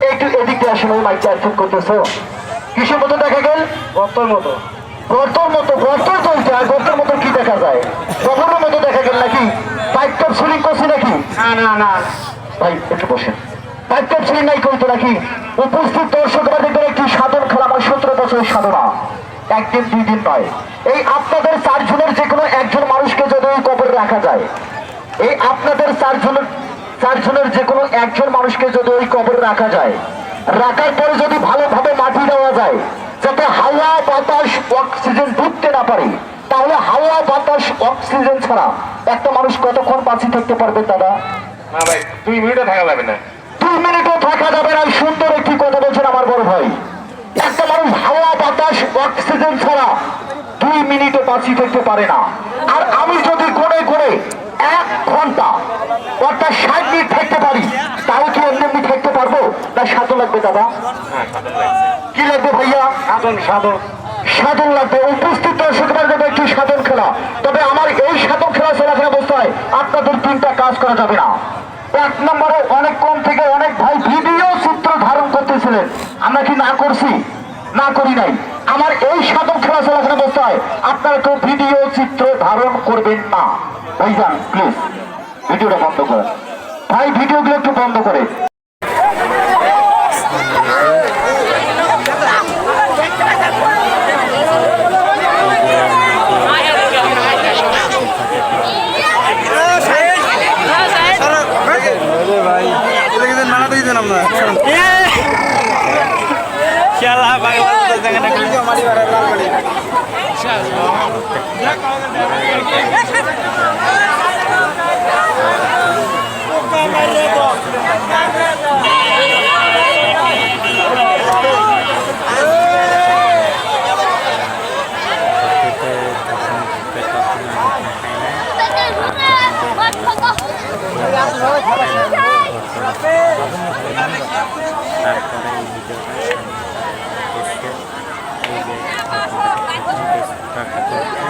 একটু এদিক আসলে ওই মাইকটা অ্যাকসেপ্ট করতেছো। কিসের মতো দেখা গেল? গর্তর মতো। গর্তর মতো গর্তর চলছে আর গর্তের মতো কি দেখা যায়? কবরের মতো দেখা গেল নাকি? পাইপ টপ সিলিং করছে নাকি? না না না। ভাই একটু বসেন। পাইপ টপ সিলিং নাই করতো নাকি? উপস্থিত দর্শক দেখবেন একটি সাধন খেলা আমার সতেরো বছরের সাধনা। একদিন দুই দিন নয়। এই আপনাদের চারজনের যে কোনো একজন মানুষকে যদি কবরে রাখা যায় এই আপনাদের চারজনের চারজনের যে কোনো একজন মানুষকে যদি ওই কবরে রাখা যায় রাখার পরে যদি ভালোভাবে মাটি দেওয়া যায় যাতে হাওয়া বাতাস অক্সিজেন ঢুকতে না পারে তাহলে হাওয়া বাতাস অক্সিজেন ছাড়া একটা মানুষ কতক্ষণ বাঁচি থাকতে পারবে দাদা? না ভাই দুই মিনিটে থাকা যাবে না। দুই মিনিটও থাকা যাবে না সুন্দর একটি কথা বলছেন আমার বড় ভাই। একটা মানুষ হাওয়া বাতাস অক্সিজেন ছাড়া দুই মিনিটও বাঁচিয়ে থাকতে পারে না। আর আমি যদি করে করে এক ঘণ্টা। অর্থাৎ ষাট মিনিট থাকতে পারি। তাও কি এমনি এমনি থাকতে পারব? না সাধন লাগবে দাদা? হ্যাঁ কি লাগবে ভাইয়া? সাধন সাধন। সাধন লাগবে। উপস্থিত দর্শকদের দেবে একটি সাধন খেলা। তবে আমার এই সাধন খেলা চলাফেরা অবস্থায় আপনাদের তিনটা কাজ করা যাবে না। এক নম্বরে অনেক কম থেকে অনেক ভাই ভিডিও চিত্র ধারণ করতেছিলেন। আমরা কি না করছি? না করি নাই। আমার এই সাধন খেলা চলাফেরা অবস্থায় আপনারা কেউ ভিডিও চিত্র ধারণ করবেন না। ভাইজান প্লিজ ভিডিওটা বন্ধ করেন। ভাই ভিডিওগুলো একটু বন্ধ করে। খেলা বাংলা তারপরে এই ভিডিওটা এসে এই যে টাকা ফেসবুক দিয়ে নাকি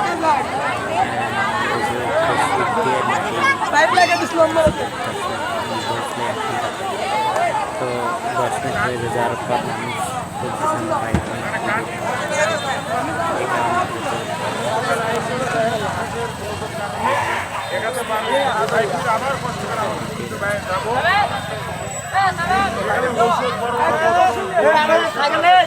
তো দশ মিনিট হয়ে যাওয়ার পর মানুষ আবার